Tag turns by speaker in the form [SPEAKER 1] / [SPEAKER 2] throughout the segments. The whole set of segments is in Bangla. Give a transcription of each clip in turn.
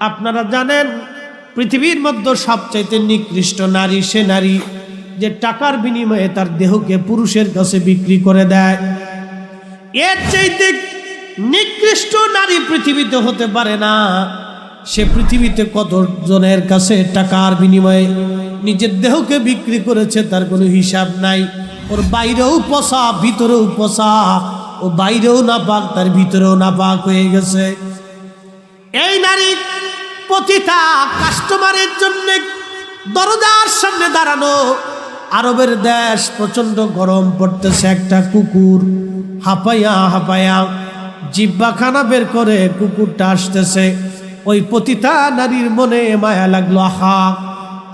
[SPEAKER 1] আপনারা জানেন, পৃথিবীর মধ্যে সবচাইতে নিকৃষ্ট নারী সে নারী যে টাকার বিনিময়ে তার দেহকে পুরুষের কাছে বিক্রি করে দেয়। এর চাইতে নিকৃষ্ট নারী পৃথিবীতে হতে পারে না। সে পৃথিবীতে কতজনের কাছে টাকার বিনিময়ে নিজের দেহকে বিক্রি করেছে তার কোনো হিসাব নাই। ওর বাইরেও পচা, ভিতরেও পচা, ও বাইরেও না পাক তার ভিতরেও না পাক হয়ে গেছে। এই নারী পতিতা কাস্টমারের জন্য দরজার সামনে দাঁড়ানো। আরবের দেশ প্রচণ্ড গরম পড়তেছে একটা কুকুর। হাঁপাইয়া হাঁপাইয়া জিব্বা খানা বের করে কুকুরটা আসতেছে। ওই পতিতা নারীর মনে মায়া লাগল, আহা!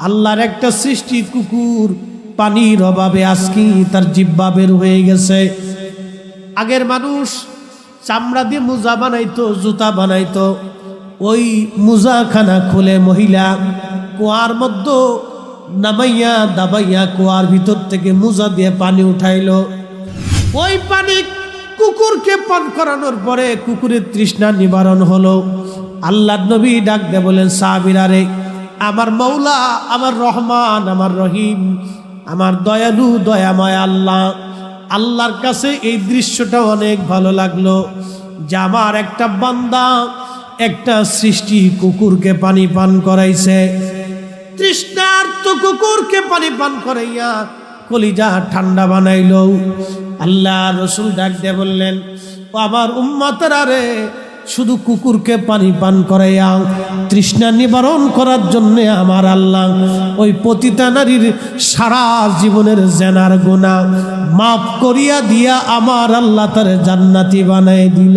[SPEAKER 1] আল্লাহর একটা সৃষ্টি কুকুর। পানির অভাবে আজকি তার জিব্বা বের হয়ে গেছে। আগের মানুষ চামড়া দিয়ে মোজা বানাইতো, জুতা বানাইতো। ওই মুজাখানা খুলে মহিলা কুয়ার মধ্যে নামাইয়া দাবাইয়া কুয়ার ভিতর থেকে মুজা দিয়ে পানি উঠাইলো। ওই পানি কুকুরকে পান করানোর পরে কুকুরের তৃষ্ণা নিবারণ হলো। আল্লাহ নবী ডাক দে বলেন সাবিরারে আমার মৌলা আমার রহমান, আমার রহিম, আমার দয়ালু, দয়াময় আল্লাহ, আল্লাহর কাছে এই দৃশ্যটা অনেক ভালো লাগল যে আমার একটা বান্দা একটা সৃষ্টি কুকুরকে পানি পান করাইছে। তৃষ্ণার্ত কুকুরকে পানি পান করাইয়া কলিজা ঠান্ডা বানাইল। আল্লাহ রসুল ডাক দিয়ে বললেন আমার উম্মতরা রে, শুধু কুকুরকে পানি পান করাইয়া, তৃষ্ণা নিবারণ করার জন্য আমার আল্লাহ ওই পতিতা নারীর সারা জীবনের জেনার গোনা মাফ করিয়া দিয়া আমার আল্লাহ তার জান্নাতি বানাই দিল।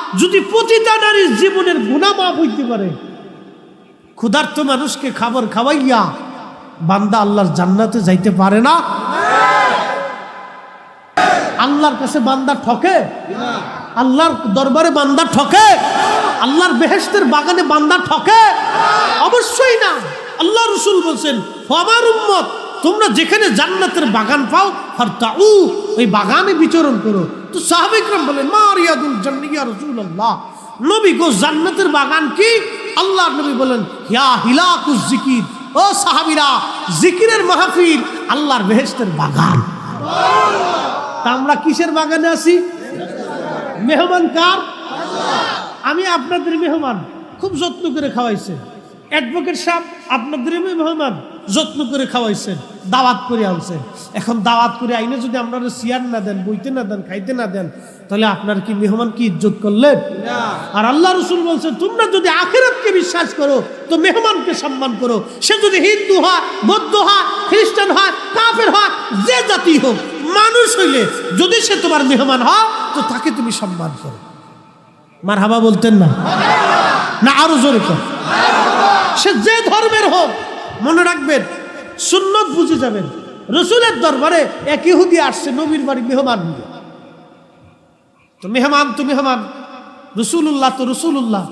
[SPEAKER 1] যদি প্রতিটা নারীর জীবনের গুণা মাফ হইতে পারে, ক্ষুধার্ত মানুষকে খাবার খাওয়াইয়া বান্দা আল্লাহর জান্নাতে যাইতে পারে না? আল্লাহর কাছে বান্দা ঠকে? আল্লাহর দরবারে বান্দা ঠকে? আল্লাহর বেহেস্তের বাগানে বান্দা ঠকে? অবশ্যই না। আল্লাহ রসুল বলছেন আমার উম্মত তোমরা যেখানে জান্নাতের বাগান পাও হরতাউ ওই বাগানে বিচরণ করো। তো সাহাবিকরাম বলেন মা নবী গো, জান্নাতের বাগান কি? আল্লাহ নবী বলেন হিয়া হিলাকুজ জিকির। ও সাহাবিরা, জিকিরের মাহফিল আল্লাহর বেহেস্তের বাগান। তা আমরা কিসের বাগানে আছি? মেহমান কার? আমি আপনাদের মেহমান, খুব যত্ন করে খাওয়াইছেন অ্যাডভোকেট সাহেব আপনাদের মেহমান যত্ন করে খাওয়াইছেন দাওয়াত করে আনছেন। এখন দাওয়াত করে আইনে যদি আপনারা চেয়ার না দেন বইতে না দেন খাইতে না দেন তাহলে আপনার কি মেহমান কি ইজ্জত করলেন? আর আল্লাহ রসুল বলছেন তোমরা যদি আখেরাতকে বিশ্বাস করো তো মেহমানকে সম্মান করো। সে যদি হিন্দু হয় বৌদ্ধ হয় খ্রিস্টান হয় কাফের হয় যে জাতি হোক মানুষ হইলে যদি সে তোমার মেহমান হয় তো তাকে তুমি সম্মান করো। মার হাবা বলতেন না। না আরও জোরে কর সে যে ধর্মের হোক, মনে রাখবেন, সুন্নত বুঝে যাবেন। রসুলের দরবারে এক ইহুদি আসছে, নবীর বাড়ি মেহমান নিয়ে। তো মেহমান তো মেহমান রসুল্লাহ তো রসুল্লাহ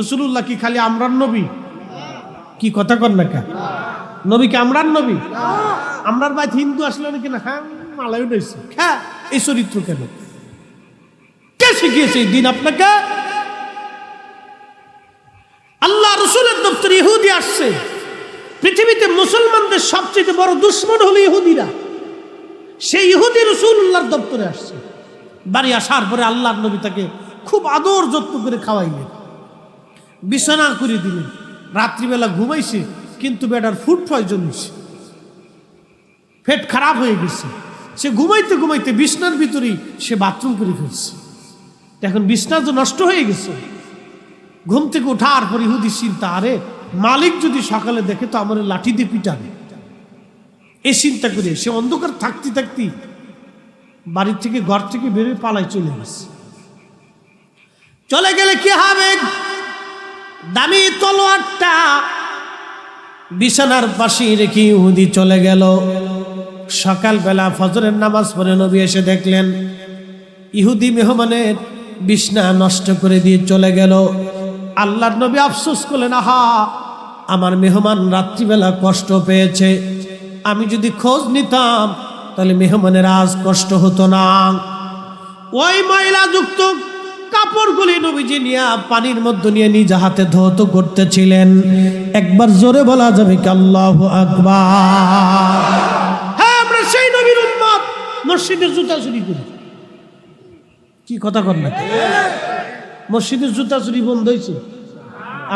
[SPEAKER 1] রসুল্লাহ কি খালি আমরান নবী? কি কথা কর না নবী কি আমরান নবী? আমরার ভাই হিন্দু আসলে নাকি না? হ্যাঁ মালায় হ্যাঁ এই চরিত্র কেন? কে শিখিয়েছে দিন আপনাকে? আসছে পৃথিবীতে মুসলমানদের সবচেয়ে বড় দুশ্মন হলো ইহুদিরা। সেই ইহুদি রসুল্লাহর দপ্তরে আসছে। বাড়ি আসার পরে আল্লাহর নবী তাকে খুব আদর যত্ন করে খাওয়াইলেন। বিছানা করে দিলেন। রাত্রিবেলা ঘুমাইছে, কিন্তু বেটার ফুড পয়জন হয়েছে পেট খারাপ হয়ে গেছে। সে ঘুমাইতে ঘুমাইতে বিছনার ভিতরেই সে বাথরুম করে ফেলছে। এখন বিছনা তো নষ্ট হয়ে গেছে। ঘুম থেকে ওঠার পর ইহুদি চিন্তা, আরে মালিক যদি সকালে দেখে, তো আমার লাঠি দিয়ে পিটাবে। এ চিন্তা করে সে অন্ধকার থাকতে থাকতে বাড়ির থেকে, ঘর থেকে বেরোয়, পালায় চলে গেছে। চলে গেলে কি হবে? দামি তলোয়ারটা বিছানার পাশে রেখে ইহুদি চলে গেল। সকালবেলা ফজরের নামাজ পড়ে নবী এসে দেখলেন, ইহুদি মেহমানের বিছনা নষ্ট করে দিয়ে চলে গেল। আল্লাহর নবী আফসোস করলেন, আহা, আমার মেহমান রাত্রিবেলা কষ্ট পেয়েছে। আমি যদি খোঁজ নিতাম, তাহলে মেহমানের আজ কষ্ট হতো না। ওই ময়লা যুক্ত কাপড়গুলি নবীজি নিয়ে পানির মধ্যে নিয়ে নিজ হাতে ধৌত করতেছিলেন। একবার জোরে বলা যাবে কি, আল্লাহ আকবার। হ্যাঁ আমরা সেই নবীর উম্মত। মসজিদের জুতা চুরি করি। কি কথা কর না? মসজিদের জুতা চুরি বন্ধ হয়েছে।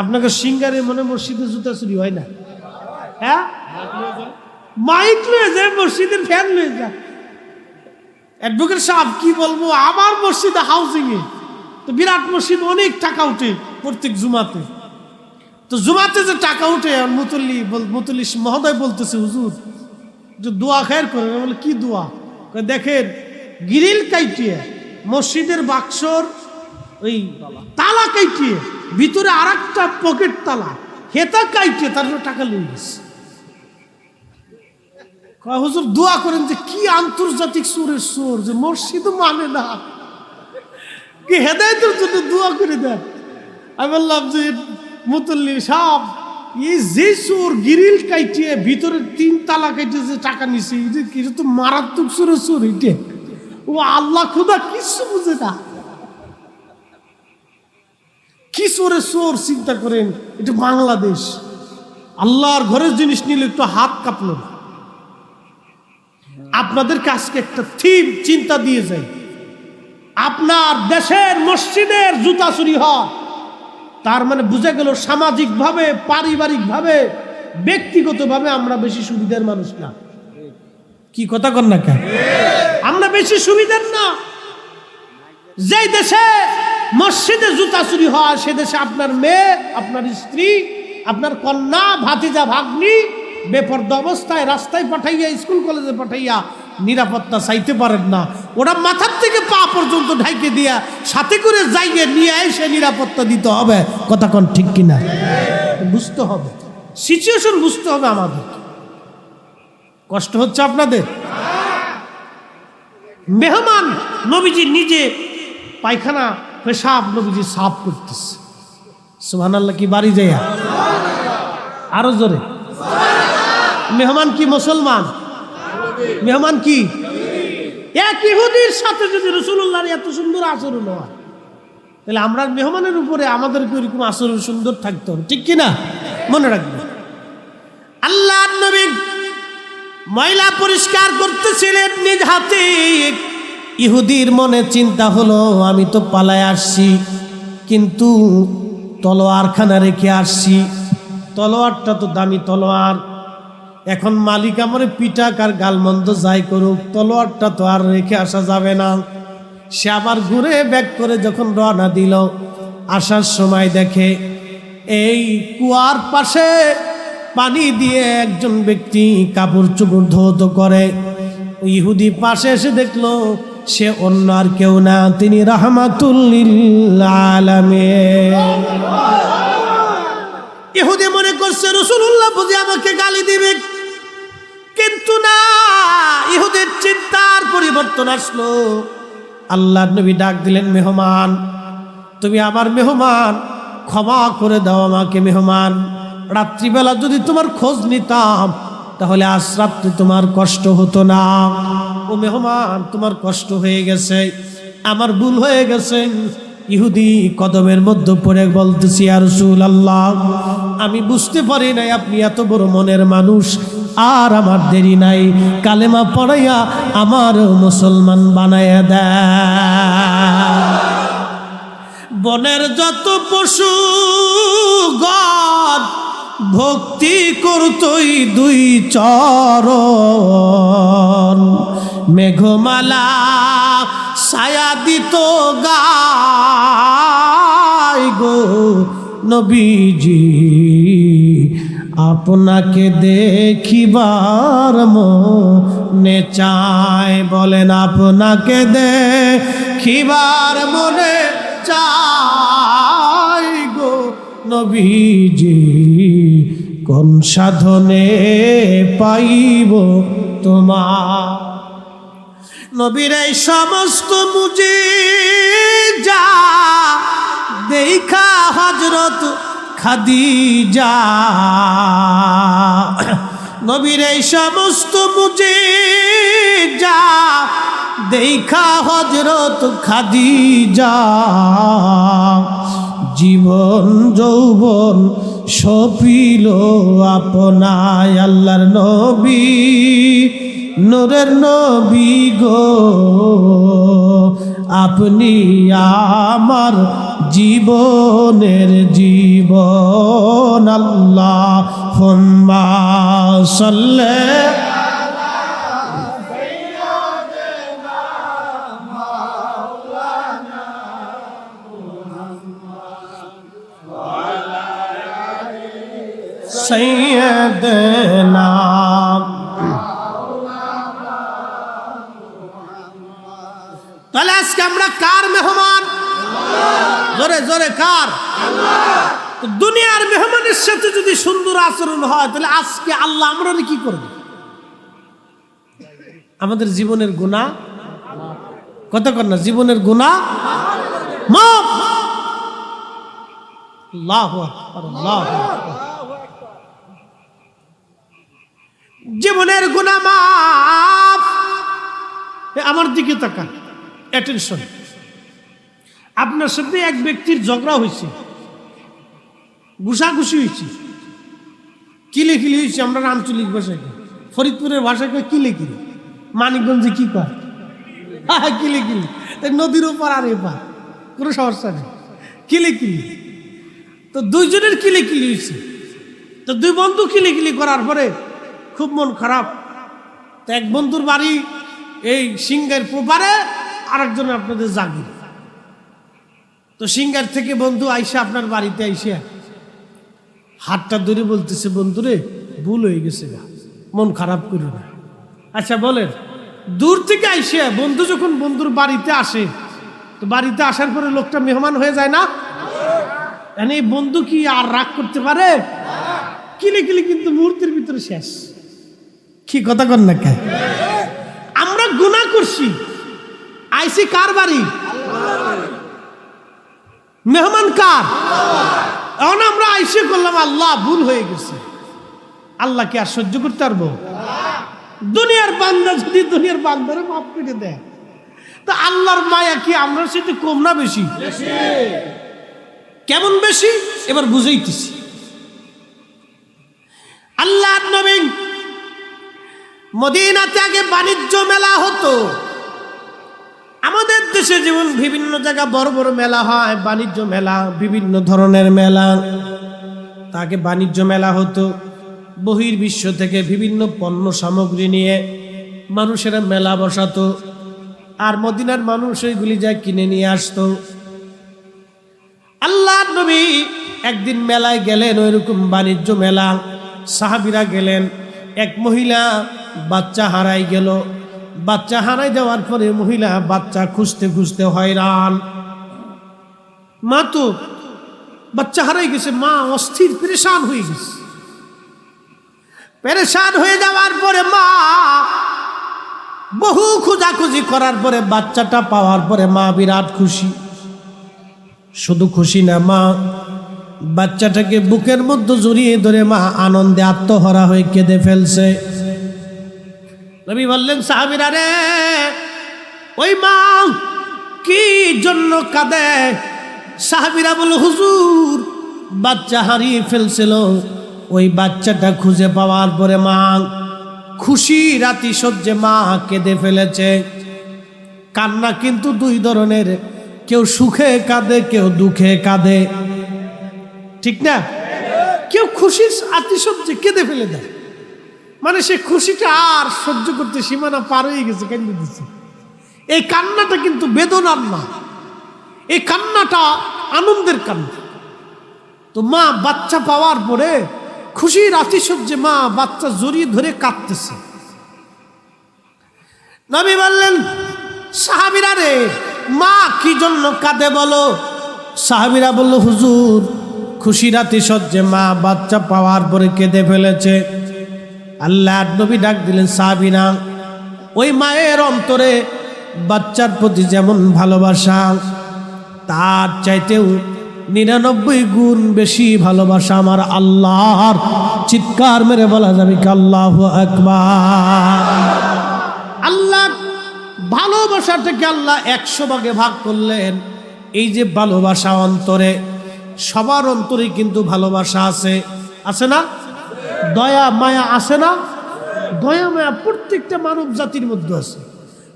[SPEAKER 1] আপনাকে সিঙ্গারে মনে মসজিদের জুতা চুরি হয় না। হ্যাঁ? মাইক লয়ে যায়, মসজিদের ফ্যান লয়ে যায়। অ্যাডভোকেট সাহেব, কি বলব? আমার মসজিদে হাউজিং এ তো বিরাট মসজিদ, অনেক টাকা উঠে প্রত্যেক জুমাতে। তো জুমাতে যে টাকা উঠে, আর মুতল্লি মুতল্লি মহোদয় বলতেছে, হুজুর, যে দোয়া খায়ের করে। বলে, কি দোয়া? দেখেন, গিরিল কাইটিয়ে, মসজিদের বাক্সর ওই তালা কাইটিয়ে ভিতরে আর একটা পকেট তালা। হেতা কাইটিয়ে তার জন্য টাকা লুই গেছে হুজুর, দোয়া করেন যে কি আন্তর্জাতিক সুরের সুর, যে মসজিদ মানে না। কি হেদায়তের জন্য দোয়া করে দেন। আমি বললাম যে, মুতল্লি সাহ এই যে সুর গিরিল কাইটিয়ে ভিতরে তিন তালা কাইটে যে টাকা নিছে এটা তো মারাত্মক সুরের সুর, এটা। ও আল্লাহ খুদা, কিছু বুঝে না। কি সুরে চিন্তা করেন, এটা বাংলাদেশ। আল্লাহর ঘরের জিনিস নিলে একটু হাত কাঁপল না। আপনাদের কাছকে একটা থিম চিন্তা দিয়ে যাই। আপনার দেশের মসজিদের জুতা চুরি হয়। তার মানে বুঝে গেল সামাজিকভাবে, পারিবারিকভাবে, ব্যক্তিগতভাবে আমরা বেশি সুবিধার মানুষ না। কি কথা কর না কেন? আমরা বেশি সুবিধার না। যে দেশে মসজিদে জুতা চুরি হয় সে দেশে আপনার মেয়ে, আপনার স্ত্রী, আপনার কন্যা, ভাতিজা, ভাগ্নি, বেপর্দা অবস্থায় রাস্তায় পাঠাইয়া, স্কুল কলেজে পাঠাইয়া নিরাপত্তা চাইতে পারেন না। ওরা মাথার থেকে পা পর্যন্ত ঢাইকে দিয়া সাথে করে যাইয়ে নিয়ে এসে নিরাপত্তা দিতে হবে। কথা কন ঠিক কিনা? বুঝতে হবে। সিচুয়েশন বুঝতে হবে আমাদের। কষ্ট হচ্ছে আপনাদের? মেহমান নবীজি নিজে পায়খানা পেশাব নবীজি সাফ করতেছে। সুহান আল্লাহ কি বাড়ি যায় আরও জোরে। মেহমান কি মুসলমান? মেহমান কি? এক ইহুদির সাথে যদি রসুল্লাহর এত সুন্দর আচরণ হয়, তাহলে আমরা মেহমানের উপরে আমাদের এরকম আচরণ সুন্দর থাকতে হবে? ঠিক কিনা? মনে রাখবেন। আল্লাহ নবী ময়লা পরিষ্কার করতেছিলেন নিজ হাতে। ইহুদির মনে চিন্তা হলো, আমি তো পালায় আসছি, কিন্তু তলোয়ারখানা রেখে আসছি। তলোয়ারটা তো দামি তলোয়ার। এখন মালিক আমার পিটাক আর গালমন্দ যাই করুক, তলোয়ারটা তো আর রেখে আসা যাবে না। সে আবার ঘুরে ব্যাক করে যখন রওনা দিল, আসার সময় দেখে এই কুয়ার পাশে পানি দিয়ে একজন ব্যক্তি কাপড় চোপড় ধৌত করে। ইহুদি পাশে এসে দেখল সে অন্য আর কেউ না, তিনি রাহমাতুল্লিল ইহুদি মনে করছে রসুল্লাহ বুঝে আমাকে গালি দিবে? কিন্তু না, ইহুদের চিন্তার পরিবর্তন আসলো। আল্লাহ নবী ডাক দিলেন, মেহমান, তুমি আমার মেহমান, ক্ষমা করে দাও আমাকে মেহমান। রাত্রিবেলা যদি তোমার খোঁজ নিতাম তাহলে আজ রাত্রে তোমার কষ্ট হতো না। ও মেহমান, তোমার কষ্ট হয়ে গেছে। আমার ভুল হয়ে গেছে। ইহুদি কদমের মধ্যে পড়ে বলতেছি আর আল্লাহ আমি বুঝতে পারি নাই আপনি এত বড় মনের মানুষ। আর আমার দেরি নাই। কালেমা পড়াইয়া আমার মুসলমান বানাইয়া দেয় বনের যত পশু গদ ভক্তি করতই দুই চরণ। মেঘমালা ছায়া দিত গো নবীজি। আপনাকে দেখিবার মনে চায়, বলেন আপনাকে দেখিবার মনে গো নবীজি, কোন সাধনে পাইব তোমার? নবীর এই সমস্ত মুজি যা দেখা হজরত খাদিজা। নবীর এই সমস্ত মুজি যা দেখা হজরত খাদিজা। জীবন, যৌবন সপিল আপনায় আল্লাহর নবী, নূরের নবী গো। আপনি আমার জীবনের জীবন আল্লাহ হুম্মা সাল্লে সৈয়দনা তাহলে আজকে আমরা কার মেহমান? জোরে জোরে, কার? দুনিয়ার মেহমানের সাথে যদি সুন্দর আচরণ হয়, তাহলে আজকে আল্লাহ আমরা কি করব? আমাদের জীবনের গুণা? কত না, জীবনের গুণা? মাফ! আল্লাহু আল্লাহু আকবার। জীবনের গুণা মাফ। এ, আমার দিকে তাকান। অ্যাটেনশন আপনার সাথে এক ব্যক্তির ঝগড়া হয়েছে। ঘুষাঘুষি হয়েছে। কিলে কিলে হয়েছে আমরা রামচলিক ভাষায় ফরিদপুরের ভাষায় কিলে কিলে মানিকগঞ্জে কি কয়? হ্যাঁ কিলে কিলে নদীর ওপার আর এপার কোনো সমস্যা নেই। কিলে কিলে তো দুইজনের কিলে হয়েছে? তো দুই বন্ধু কিলি করার পরে খুব মন খারাপ। তো এক বন্ধুর বাড়ি এই সিঙ্গার প্রপারে আরেকজন আপনাদের জাগির তো সিঙ্গার থেকে বন্ধু আইসা আপনার বাড়িতে আইসা হাতটা ধরে বলতেছে, বন্ধুরে, ভুল হয়ে গেছে গা, মন খারাপ করো না। আচ্ছা বলেন, দূর থেকে আইসে বন্ধু যখন বন্ধুর বাড়িতে আসে, তো বাড়িতে আসার পরে লোকটা মেহমান হয়ে যায় না? এই বন্ধু কি আর রাগ করতে পারে? কিলে কিলে কিন্তু মুহূর্তের ভিতরে শেষ। কি কথা কর না কে আমরা গুণা করছি। আইসি কার বাড়ি? মেহমান কার? এখন আমরা আইসে করলাম আল্লাহ, ভুল হয়ে গেছে। আল্লাহ কি আর সহ্য করতে পারব? দুনিয়ার বান্দা যদি দুনিয়ার বান্দারে মাফ করে দেয়, তা আল্লাহর মায়া কি আমরা সেটা কম না বেশি? কেমন বেশি? এবার বুঝাইতেছি। আল্লাহ নবী মদিনাতে আগে বাণিজ্য মেলা হতো। আমাদের দেশে যেমন বিভিন্ন জায়গা বড় বড় মেলা হয়, বাণিজ্য মেলা, বিভিন্ন ধরনের মেলা, তাকে বাণিজ্য মেলা হতো। বহির বিশ্ব থেকে বিভিন্ন পণ্য সামগ্রী নিয়ে মানুষেরা মেলা বসাতো। আর মদিনার মানুষ ওইগুলি যা কিনে নিয়ে আসতো। আল্লাহ নবী একদিন মেলায় গেলেন, ওইরকম বাণিজ্য মেলা। সাহাবিরা গেলেন, এক মহিলা বাচ্চা হারাই গেল। বাচ্চা হারাই যাওয়ার পরে মহিলা বাচ্চা খুঁজতে খুঁজতে হয়রান। মা তো বাচ্চা হারাই গেছে, মা অস্থির, পরেশান হয়ে গেছে। পেরেশান হয়ে যাওয়ার পরে মা বহু খোঁজাখুঁজি করার পরে বাচ্চাটা পাওয়ার পরে মা বিরাট খুশি। শুধু খুশি না, মা বাচ্চাটাকে বুকের মধ্যে জড়িয়ে ধরে মা আনন্দে আত্মহরা হয়ে কেঁদে ফেলছে। নবী বললেন, সাহাবিরা রে, ওই মা কি জন্য কাঁদে? সাহাবিরা বল হুজুর বাচ্চা হারিয়ে ফেলছিল। ওই বাচ্চাটা খুঁজে পাওয়ার পরে মা খুশি রাতি সহ্যে মা কেঁদে ফেলেছে। কান্না কিন্তু দুই ধরনের, কেউ সুখে কাঁদে, কেউ দুঃখে কাঁদে। ঠিক না? কেউ খুশির আতিশয্যে কেঁদে ফেলে দেয়। মানে সে খুশিটা আর সহ্য করতে সীমানা পার হয়ে গেছে কেন্দ্র দিচ্ছে এই কান্নাটা কিন্তু বেদনার না। এই কান্নাটা আনন্দের কান্না। তো মা বাচ্চা পাওয়ার পরে খুশির আতিশয্যে মা বাচ্চা জড়িয়ে ধরে কাঁদতেছে। নবী বললেন, সাহাবিরা রে, মা কি জন্য কাঁদে বলো? সাহাবিরা বলল, হুজুর খুশি রাতি সজ্জে মা বাচ্চা পাওয়ার পরে কেঁদে ফেলেছে। আল্লাহ নবী ডাক দিলেন, সাবিনা, ওই মায়ের অন্তরে বাচ্চার প্রতি যেমন ভালোবাসা, তার চাইতেও নিরানব্বই গুণ বেশি ভালোবাসা আমার আল্লাহর। চিৎকার মেরে বলা যাবে আল্লাহ একবার আল্লাহ ভালোবাসা থেকে আল্লাহ একশো ভাগে ভাগ করলেন। এই যে ভালোবাসা অন্তরে, সবার অন্তরে কিন্তু ভালোবাসা আছে। আছে না? দয়া, মায়া আছে না? দয়া, মায়া প্রত্যেকটা মানব জাতির মধ্যে আছে।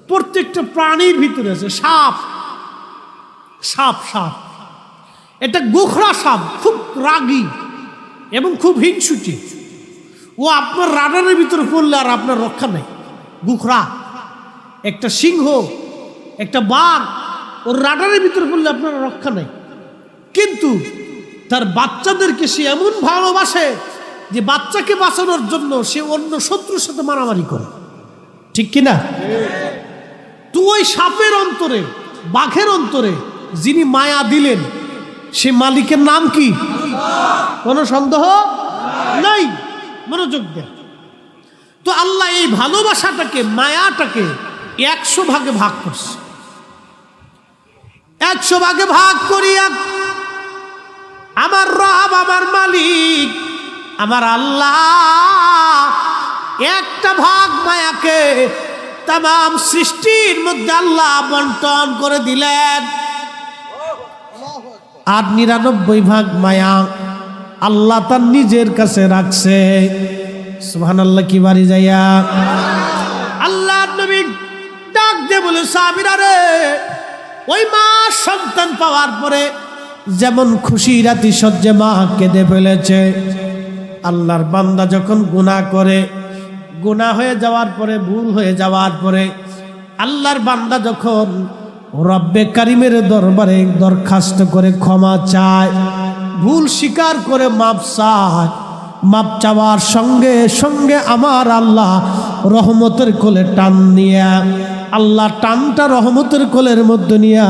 [SPEAKER 1] প্রত্যেকটা প্রাণীর ভিতরে আছে। সাপ। সাপ সাপ। এটা গোখরা সাপ, খুব রাগী এবং খুব হিংসুটি। ও আপনার রাডারের ভিতরে পড়লে আর আপনার রক্ষা নেই। গুখরা। একটা সিংহ, একটা বাঘ, ওর রাডারের ভিতরে পড়লে আপনার রক্ষা নেই। কিন্তু তার বাচ্চাদেরকে সে এমন ভালোবাসে যে বাচ্চাকে বাঁচানোর জন্য সে অন্য শত্রুর সাথে মারামারি করে। ঠিক কিনা? তো ওই সাপের অন্তরে, বাঘের অন্তরে যিনি মায়া দিলেন, সে মালিকের নাম কি? কোনো সন্দেহ? নাই। মনোযোগ দেন তো আল্লাহ এই ভালোবাসাটাকে, মায়াটাকে একশো ভাগে ভাগ করছে। একশো ভাগে ভাগ করিয়া, আমার রব, আমার মালিক আমার আল্লাহ একটা ভাগ মায়াকে তাম সৃষ্টির মধ্যে আল্লাহ বন্টন করে দিলেন। আর নিরানব্বই ভাগ মায়া আল্লাহ তার নিজের কাছে রাখছে। সুহান আল্লাহ কি বাড়ি যাইয়া? আল্লাহ ডাক দিয়ে বলে, সাবিরা রে, ওই মা সন্তান পাওয়ার পরে যেমন খুশি রাতি সজ্জে মা কেঁদে ফেলেছে আল্লাহর বান্দা যখন গুনাহ করে, গুনাহ হয়ে যাওয়ার পরে, ভুল হয়ে যাওয়ার পরে, আল্লাহর বান্দা যখন রব্বে কারিমের দরবারে দরখাস্ত করে ক্ষমা চায়, ভুল স্বীকার করে মাপ চায়, মাপ চাওয়ার সঙ্গে সঙ্গে আমার আল্লাহ রহমতের কোলে টান নিয়া, আল্লাহ টানটা রহমতের কোলের মধ্যে নিয়া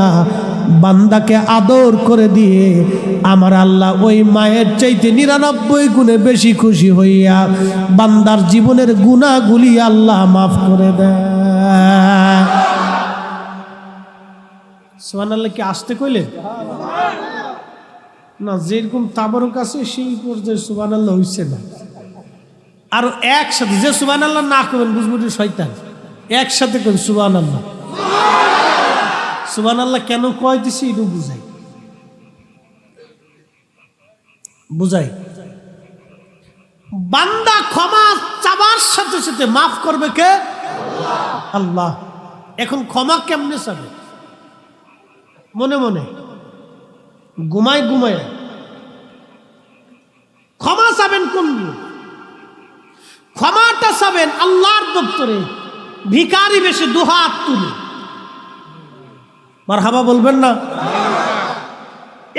[SPEAKER 1] বান্দাকে আদর করে দিয়ে আমার আল্লাহ ওই মায়ের চাইতে নিরানব্বই গুণে বেশি খুশি হইয়া বান্দার জীবনের গুণাগুলি আল্লাহ মাফ করে দেয়। আল্লাহ কি আসতে কইলে? না, যেরকম তাবরক আছে, সেই পর্যায়ে সুবান আল্লাহ হইছে না। আর একসাথে, যে সুবান আল্লাহ না করবেন বুঝবুঝি শয়তান। একসাথে করেন সুবান আল্লাহ সুবান আল্লাহ কেন কয় দিছি এটা বুঝাই। বুঝাই। বান্দা ক্ষমা চাবার সাথে সাথে মাফ করবে কে? আল্লাহ। এখন ক্ষমা কেমনে চাবে? মনে মনে। ঘুমায় ঘুমায়। ক্ষমা চাবেন কোন ক্ষমাটা চাবেন আল্লাহর দপ্তরে। ভিকারি বেশে দুহাত তুলে। মার হাবা বলবেন না।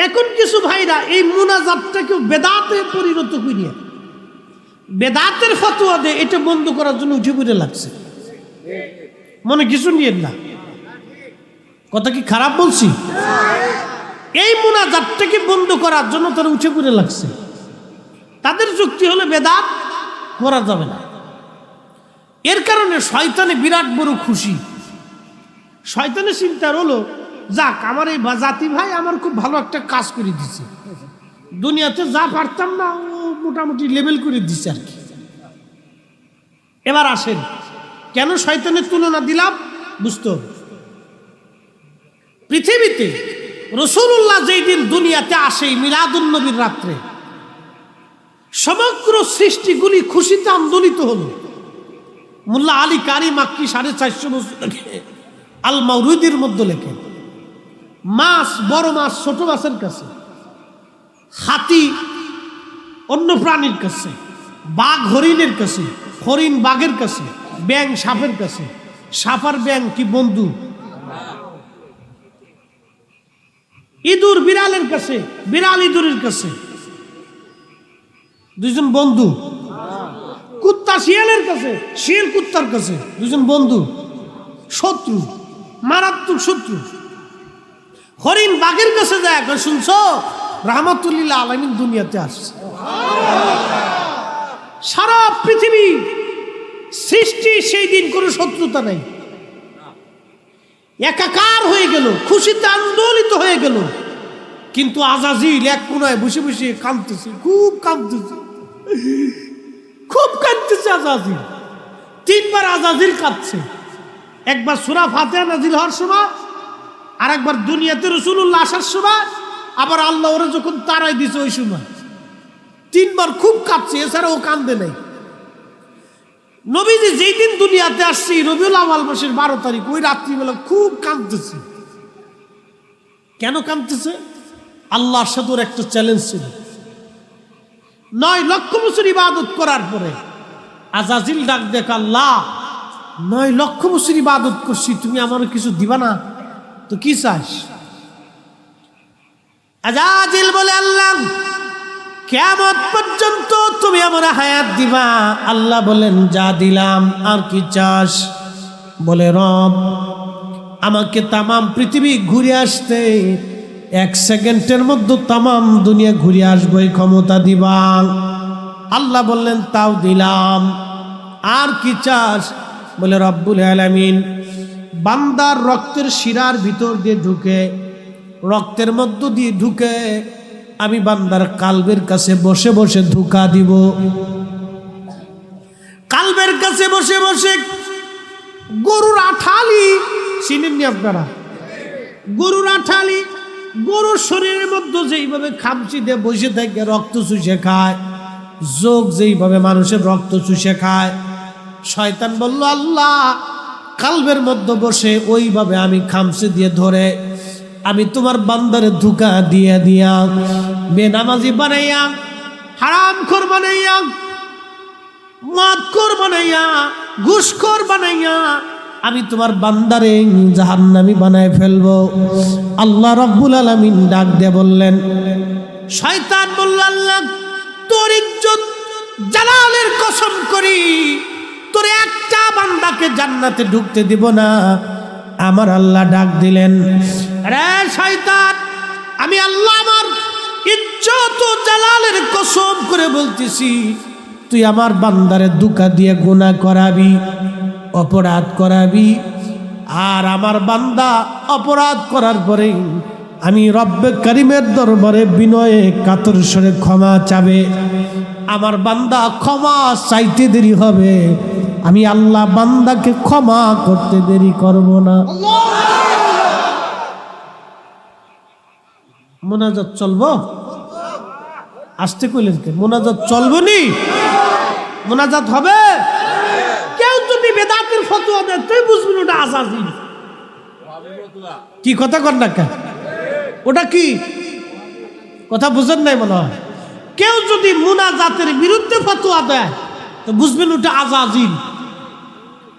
[SPEAKER 1] এখন কিছু ভাইরা এই মুনাজাতটাকে বেদাতে পরিণত করিয়া, বেদাতের ফতোয়া দে এটা বন্ধ করার জন্য উঠে পড়ে লাগছে। মনে কিছু নিয়ে না। কথা কি খারাপ বলছি? এই মুনাজাতটাকে বন্ধ করার জন্য তারা উঠে পড়ে লাগছে। তাদের যুক্তি হলো বেদাত করা যাবে না। এর কারণে শয়তানে বিরাট বড় খুশি। শয়তানের চিন্তার হলো যাক, আমার এই জাতি ভাই আমার খুব ভালো একটা কাজ করে দিছে। দুনিয়াতে যা পারতাম না, ও মোটামুটি লেভেল করে দিছে আর কি। এবার আসেন, কেন শয়তানের তুলনা দিলাম? বুঝতে হবে। পৃথিবীতে রসুল্লাহ যেই দিন দুনিয়াতে আসে মিলাদুল নবীর রাত্রে, সমগ্র সৃষ্টিগুলি খুশিতে আন্দোলিত হলো। মোল্লা আলী কারি মাক্কি সাড়ে চারশো বছর আল মাউরুদির মধ্যে লেখেন মাছ, বড় মাছ, ছোট মাছের কাছে। হাতি অন্য প্রাণীর কাছে, বাঘ হরিণের কাছে, হরিণ বাঘের কাছে ব্যাং সাপের কাছে। সাপার ব্যাং কি বন্ধু? ইঁদুর বিড়ালের কাছে, বিড়াল ইঁদুরের কাছে। দুজন বন্ধু। কুত্তা শিয়ালের কাছে, শিয়াল কুত্তার কাছে। দুজন বন্ধু। শত্রু, মারাত্মক শত্রু। হরিণ বাঘের কাছে যায় কয়, শুনছো? রাহমাতুল্লিল্লাহ আলমিন দুনিয়াতে আসছে। সারা পৃথিবী সৃষ্টি সেই দিন কোনো শত্রুতা নেই। একাকার হয়ে গেল খুশিতে আন্দোলিত হয়ে গেল। কিন্তু আজাজিল এক কোনায় বসে বসে কাঁদতেছে খুব কাঁদতেছে। খুব কাঁদতেছে আজাজিল। তিনবার আজাজিল কাঁদছে। একবার সুরা ফাতে নাজিল হওয়ার সময় আর একবার দুনিয়াতে রসুল্লাহ আসার সময় আবার আল্লাহ ওরা যখন তারাই দিছে ওই সময়। তিনবার খুব কাঁদছে এছাড়া ও কান্দে নাই। নবীজি যেই দিন দুনিয়াতে আসছে রবিউল আওয়াল মাসের বারো তারিখ, ওই রাত্রিবেলা খুব কাঁদতেছে। কেন কাঁদতেছে? আল্লাহর সাথে ওর একটা চ্যালেঞ্জ ছিল। নয় লক্ষ বছর ইবাদত করার পরে আজাজিল ডাক দেখ, আল্লাহ, নয় লক্ষ বছর ইবাদত করছি, তুমি আমার কিছু দিবা না? তো কি চাস? আজাজিল বলে, আল্লাহ কেমন পর্যন্ত তুমি আমার হায়াত দিবা। আল্লাহ বলেন, যা দিলাম, আর কি চাস? বলে, রব, আমাকে তামাম পৃথিবী ঘুরে আসতে এক সেকেন্ডের মধ্যে তামাম দুনিয়া ঘুরে আসব ক্ষমতা দিবা। আল্লাহ বললেন, তাও দিলাম, আর কি চাস? বলে, রব্বুল আলামিন বান্দার রক্তের শিরার ভিতর দিয়ে ঢুকে, রক্তের মধ্য দিয়ে ঢুকে আমি বান্দার কালবের কাছে বসে বসে ধোকা দিব। কালবের কাছে বসে বসে গরুর আঠালি চিনেননি আপনারা? গরুর আঠালি, গরুর শরীরের মধ্যে যেইভাবে খামচি দিয়ে বসে থাকে, রক্ত চুষে খায়। যোগ যেইভাবে মানুষের রক্ত চুষে খায়। শয়তান বলল, আল্লাহ কালবের মধ্যে বসে ওইভাবে আমি খামচি দিয়ে ধরে আমি তোমার বান্দারে ধুকা দিয়া দিয়া বেনামাজি বানাইয়া, হারাম খোর বানাইয়া, মদ খোর বানাইয়া ঘুষখোর বানাইয়া আমি তোমার বান্দারে জাহান্নামি বানায় ফেলব। আল্লাহ রব্বুল আলমিন ডাক দিয়ে বললেন, শয়তান বলল, আল্লাহ তোর ইজ্জত জালালের কসম করি। তোর একটা বান্দাকে জান্নাতে ঢুকতে দিব না। আমার আল্লাহ ডাক দিলেন রে শয়তান, আমি আল্লাহ আমার ইজ্জত ও জালালের কসম করে বলতেছি, তুই আমার বান্দারে দুকা দিয়ে গুণা করাবি, অপরাধ করাবি, আর আমার বান্দা অপরাধ করার পরে আমি রব্বে করিমের দরবারে বিনয়ে কাতর সরে ক্ষমা চাবে। আমার বান্দা ক্ষমা চাইতে দেরি হবে আমি আল্লাহ বান্দাকে ক্ষমা করতে দেরি করব না। মোনাজাত চলবো? আসতে কইলেন কে? মোনাজাত চলবো নি মোনাজাত হবে? কেউ যদি বেদাতের ফতোয়া দেয়, তুই বুঝবি ওটা আজাজি কি কথা কর না কেন ওটা কি? কথা বুঝেন নাই মনে হয়। কেউ যদি মুনাজাতের বিরুদ্ধে ফতোয়া দেয়, তো বুঝবেন ওটা আজাজিল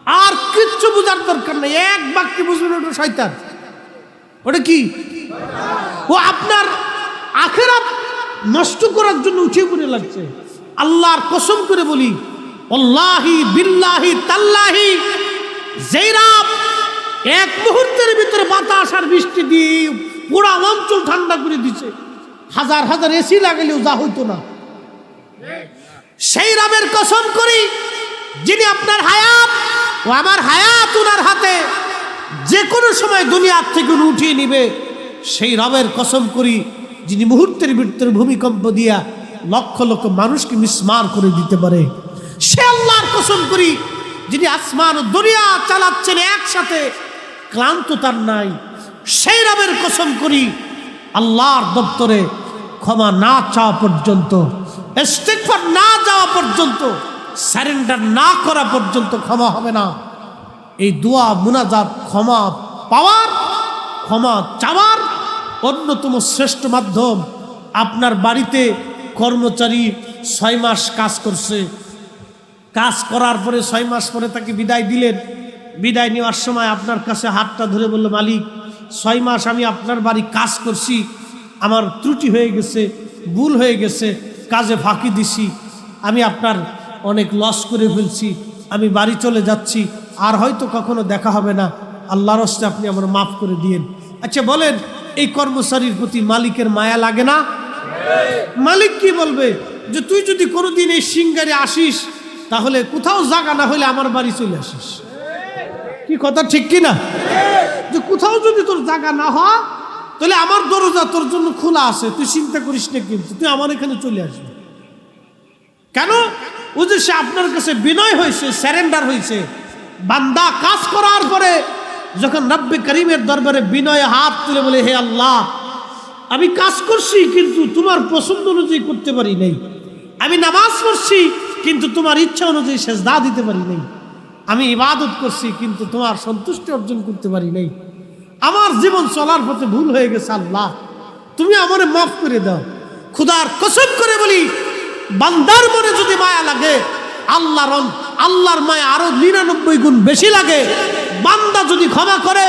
[SPEAKER 1] আর কিচ্ছু বোঝার দরকার নেই। এক বাক্যে বুঝবেন ওটা শয়তান। ওটা কি? ও আপনার আখেরাত নষ্ট করার জন্য উঠে পড়ে লাগছে। আল্লাহর কসম করে বলি অল্লাহি বিল্লাহি তাল্লাহি রাত এক মুহূর্তের ভিতরে বাতাস আর বৃষ্টি দিয়ে পুরা অঞ্চল ঠান্ডা করে দিছে। হাজার হাজার এসি লাগালেও যা হইতো না। সেই রামের কসম করি, যিনি আপনার হায়াত ও আমার হায়াত ওনার হাতে। যে কোনো সময় দুনিয়ার থেকে উঠিয়ে নিবে। সেই রবের কসম করি, যিনি মুহূর্তের ভিতরে ভূমিকম্প দিয়া লক্ষ লক্ষ মানুষকে মিসমার করে দিতে পারে। সে আল্লাহর কসম করি, যিনি আসমান দুনিয়া চালাচ্ছেন একসাথে, ক্লান্ত তার নাই। সেই রবের কসম করি, আল্লাহর দপ্তরে ক্ষমা না চাওয়া পর্যন্ত, ইস্তেগফার না যাওয়া পর্যন্ত স্যারেন্ডার না করা পর্যন্ত ক্ষমা হবে না। এই দোয়া, মুনাজাত, ক্ষমা পাওয়ার, ক্ষমা চাওয়ার অন্যতম শ্রেষ্ঠ মাধ্যম আপনার বাড়িতে কর্মচারী ছয় মাস কাজ করছে। কাজ করার পরে ছয় মাস পরে তাকে বিদায় দিলেন। বিদায় নেওয়ার সময় আপনার কাছে হাতটা ধরে বলল, মালিক, ছয় মাস আমি আপনার বাড়ি কাজ করছি। আমার ত্রুটি হয়ে গেছে, ভুল হয়ে গেছে, কাজে ফাঁকি দিছি। আমি আপনার অনেক লস করে ফেলছি, আমি বাড়ি চলে যাচ্ছি, আর হয়তো কখনো দেখা হবে না। আল্লাহর হস্তে আপনি আমার মাফ করে দিয়েন। আচ্ছা বলেন, এই কর্মচারীর প্রতি মালিকের মায়া লাগে না? মালিক কি বলবে? যে তুই যদি কোনোদিন এই সিঙ্গারে আসিস, তাহলে কোথাও জাগা না হলে আমার বাড়ি চলে আসিস। কি কথা ঠিক কি না? যে কোথাও যদি তোর জাগা না হয়, তাহলে আমার দরজা তোর জন্য খোলা আছে। তুই চিন্তা করিস না কিন্তু, তুই আমার এখানে চলে আসবি। কেন? ও যে সে আপনার কাছে বিনয় হয়েছে স্যারেন্ডার হয়েছে। বান্দা কাজ করার পরে যখন রব্বে করিমের দরবারে বিনয় হাত তুলে বলে, হে আল্লাহ, আমি কাজ করছি কিন্তু তোমার পছন্দ অনুযায়ী করতে পারি নাই। আমি নামাজ পড়ছি কিন্তু তোমার ইচ্ছা অনুযায়ী সেজদা দিতে পারি নাই। আমি ইবাদত করছি কিন্তু তোমার সন্তুষ্টি অর্জন করতে পারি নাই। আমার জীবন চলার পথে ভুল হয়ে গেছে, আল্লাহ। তুমি আমারে মাফ করে দাও। খুদার কসম করে বলি বান্দার মনে যদি মায়া লাগে, আল্লাহর আল্লাহর মায়া আরও নিরানব্বই গুণ বেশি লাগে। বান্দা যদি ক্ষমা করে,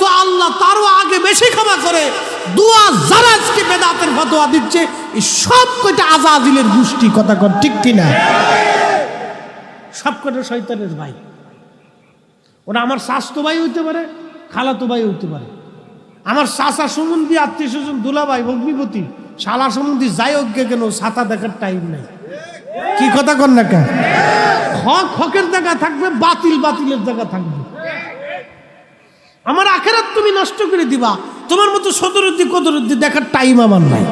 [SPEAKER 1] তো আল্লাহ তারও আগে বেশি ক্ষমা করে। দুয়া যারা আজকে বেদাতের ফতোয়া দিচ্ছে, এই সব কয়টা আজাদিলের গোষ্ঠী কথা কর ঠিক কিনা? সব কটা শয়তানের ভাই। ওরা আমার স্বাস্থ্য ভাই হইতে পারে, খালাতো ভাই হইতে পারে। আমার চাষা সম্বন্ধী আত্মীয় স্বজন দুলাভাই, ভগ্নিপতি শালা সম্বন্ধী যাই গে কেন, ছাতা দেখার টাইম নাই। কি কথা কর না হক, হকের জায়গা থাকবে, বাতিল, বাতিলের জায়গা থাকবে। আমার আখেরাত তুমি নষ্ট করে দিবা। তোমার মতো সদরুদ্দি, কদরুদ্দি দেখার টাইম আমার নাই।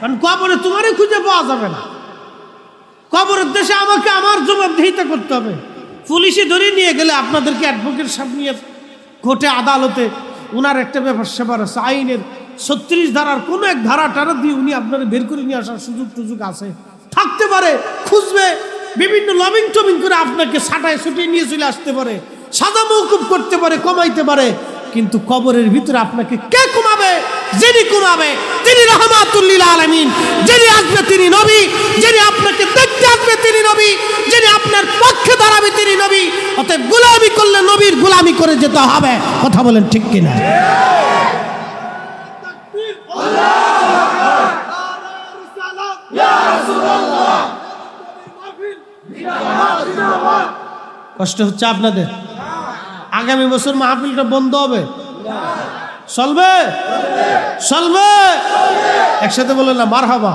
[SPEAKER 1] কারণ কবরে তোমারই খুঁজে পাওয়া যাবে না। কবরের দেশে আমাকে আমার জবাবদিহিতা করতে হবে। পুলিশে ধরে নিয়ে গেলে আপনাদেরকে অ্যাডভোকেট নিয়ে কোর্টে আদালতে উনার একটা ব্যাপার সেবার আছে, আইনের ছত্রিশ ধারার কোনো এক ধারা টারা দিয়ে উনি আপনারা বের করে নিয়ে আসার সুযোগ টুযোগ আছে। থাকতে পারে, খুঁজবে, বিভিন্ন লবিং টবিং করে আপনাকে সাটায় ছুটিয়ে নিয়ে চলে আসতে পারে সাদা মৌকুব করতে পারে, কমাইতে পারে, কিন্তু কবরের ভিতরে আপনাকে কে কমাবে? যিনি কমাবে, তিনি রহমাতুল্লিল আলমিন, যিনি আসবে তিনি নবী, যিনি আপনাকে দেখতে আসবে তিনি নবী, যিনি আপনার পক্ষে দাঁড়াবে তিনি নবী, অতএব গোলামি করলে নবীর গোলামি করে যেতে হবে। কথা বলেন ঠিক কিনা? কষ্ট হচ্ছে আপনাদের। আগামী বছর মাহফিলটা বন্ধ হবে। চলবে? চলবে? একসাথে বলে না মার হাবা